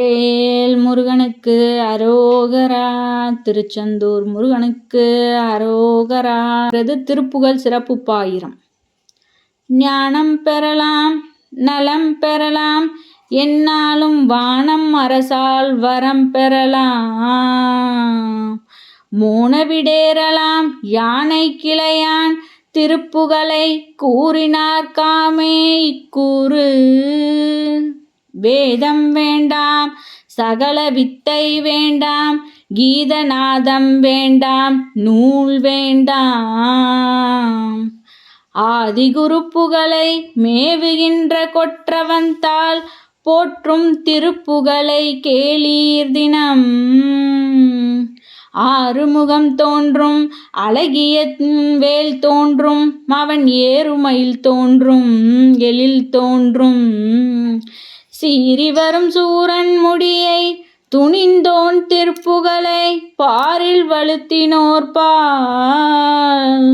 வேல் முருகனுக்கு அரோகரா. திருச்செந்தூர் முருகனுக்கு அரோகரா. திருப்புகழ் சிறப்பு பாயிரம். ஞானம் பெறலாம் நலம் பெறலாம் என்னாலும் வானம் அரசால் வரம் பெறலாம். மூணவிடேறலாம் யானை கிளையான் திருப்புகளை கூறினார் காமே இக்கூறு. வேதம் வேண்டாம் சகல வித்தை வேண்டாம் கீதநாதம் வேண்டாம் நூல் வேண்டாம். ஆதிகுருப்புகளை மேவுகின்ற கொற்றவந்தால் போற்றும் திருப்புகளை கேளீர் தினம். ஆறுமுகம் தோன்றும் அழகிய வேல் தோன்றும் அவன் ஏறுமையில் தோன்றும் எழில் தோன்றும். சீறிவரும் சூரன் முடியை துணிந்தோன் திருப்புகளை பாரில் வலுத்தினோர் பால்.